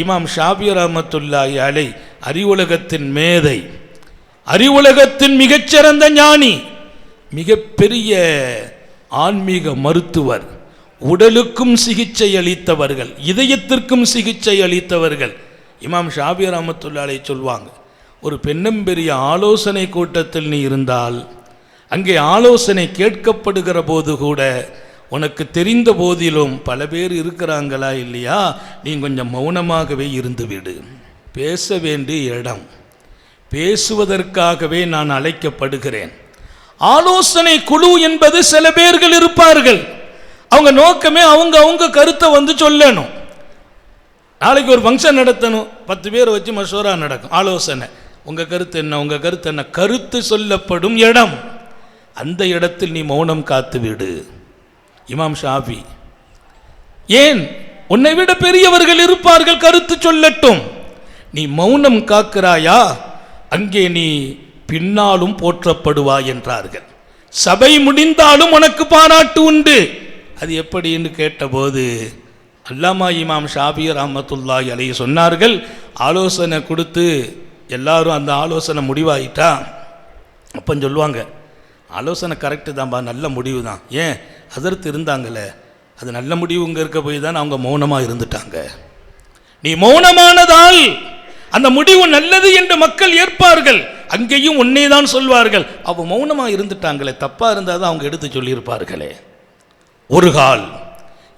இமாம் ஷாபி ரஹமத்துல்லாஹி அலை அறிவுலகத்தின் மேதை. அறிவுலகத்தின் மிகச்சிறந்த ஞானி மிகப்பெரிய ஆன்மீக மருத்துவர் உடலுக்கும் சிகிச்சை அளித்தவர்கள் இதயத்திற்கும் சிகிச்சை அளித்தவர்கள் இமாம் ஷாபி ரஹமத்துல்லாலை சொல்வாங்க. ஒரு பெண்ணம்பெரிய ஆலோசனை கூட்டத்தில் நீ இருந்தால் அங்கே ஆலோசனை கேட்கப்படுகிற போது கூட உனக்கு தெரிந்த போதிலும் பல பேர் இருக்கிறாங்களா இல்லையா? நீ கொஞ்சம் மௌனமாகவே இருந்துவிடு பேச வேண்டிய இடம். பேசுவதற்காகவே நான் அழைக்கப்படுகிறேன். ஆலோசனை குழு என்பது சில பேர்கள் இருப்பார்கள். அவங்க நோக்கமே அவங்க அவங்க கருத்தை வந்து சொல்லணும். நாளைக்கு ஒரு ஃபங்க்ஷன் நடத்தணும். பத்து பேர் வச்சு மசோரா நடக்கும். ஆலோசனை. உங்கள் கருத்து என்ன? உங்கள் கருத்து என்ன? கருத்து சொல்லப்படும் இடம். அந்த இடத்தில் நீ மௌனம் காத்து விடு இமாம் ஷாஃபி ஏன் உன்னை விட பெரியவர்கள் இருப்பார்கள் கருத்து சொல்லட்டும். நீ மௌனம் காக்கிறாயா? அங்கே நீ பின்னாலும் போற்றப்படுவாய் என்றார்கள். சபை முடிந்தாலும் உனக்கு பாராட்டு உண்டு. அது எப்படின்னு கேட்டபோது அல்லாமா இமாம் ஷாபி ரஹமத்துல்லாஹி அலைஹி சொன்னார்கள் ஆலோசனை கொடுத்து எல்லாரும் அந்த ஆலோசனை முடிவாயிட்டா? அப்போ சொல்லுவாங்க. ஆலோசனை கரெக்டு தான்பா நல்ல முடிவு தான் ஏன்? அதற்கு இருந்தாங்களே அது நல்ல முடிவுங்க இருக்க போய் தான் அவங்க மௌனமாக இருந்துட்டாங்க. நீ மௌனமானதால் அந்த முடிவு நல்லது என்று மக்கள் ஏற்பார்கள். அங்கேயும் உன்னை தான் சொல்வார்கள். அவள் மௌனமாக இருந்துட்டாங்களே தப்பாக இருந்தால் தான் அவங்க எடுத்து சொல்லியிருப்பார்களே. ஒரு கால்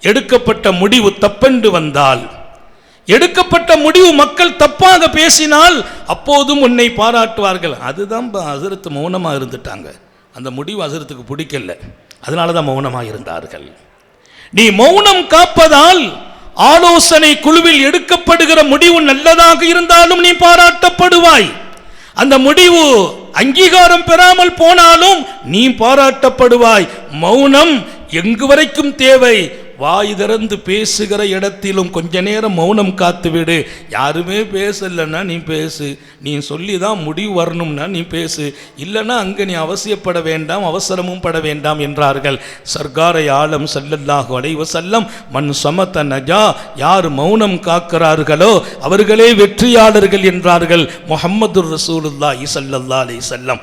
எடுக்கப்பட்ட முடிவு தப்பென்று வந்தால் எடுக்கப்பட்ட முடிவு மக்கள் தப்பாக பேசினால் அப்போதும் உன்னை பாராட்டுவார்கள். அதுதான் அசரத்து மௌனமாக இருந்துட்டாங்க. அந்த முடிவு அசரத்துக்கு பிடிக்கல. அதனால தான் மௌனமாக இருந்தார்கள் நீ மௌனம் காப்பதால் ஆலோசனை குழுவில் எடுக்கப்படுகிற முடிவு நல்லதாக இருந்தாலும் நீ பாராட்டப்படுவாய். அந்த முடிவு அங்கீகாரம் பெறாமல் போனாலும் நீ பாராட்டப்படுவாய். மௌனம் எங்கு வரைக்கும் தேவை? வாய் திறந்து பேசுகிற இடத்திலும் கொஞ்ச நேரம் மௌனம் காத்துவிடு யாருமே பேசலைன்னா நீ பேசு. நீ சொல்லி தான் முடிவு வரணும்னா நீ பேசு. இல்லைன்னா அங்கே நீ அவசியப்பட வேண்டாம் அவசரமும் பட வேண்டாம் என்றார்கள். சர்க்காரை ஆழம் செல்லல்லாக அடைவ செல்லம் மண் சமத்த நஜா யார் மௌனம் காக்கிறார்களோ அவர்களே வெற்றியாளர்கள் என்றார்கள் முகம்மது ரசூலுல்லாஹி சல்லல்லா அலி செல்லம்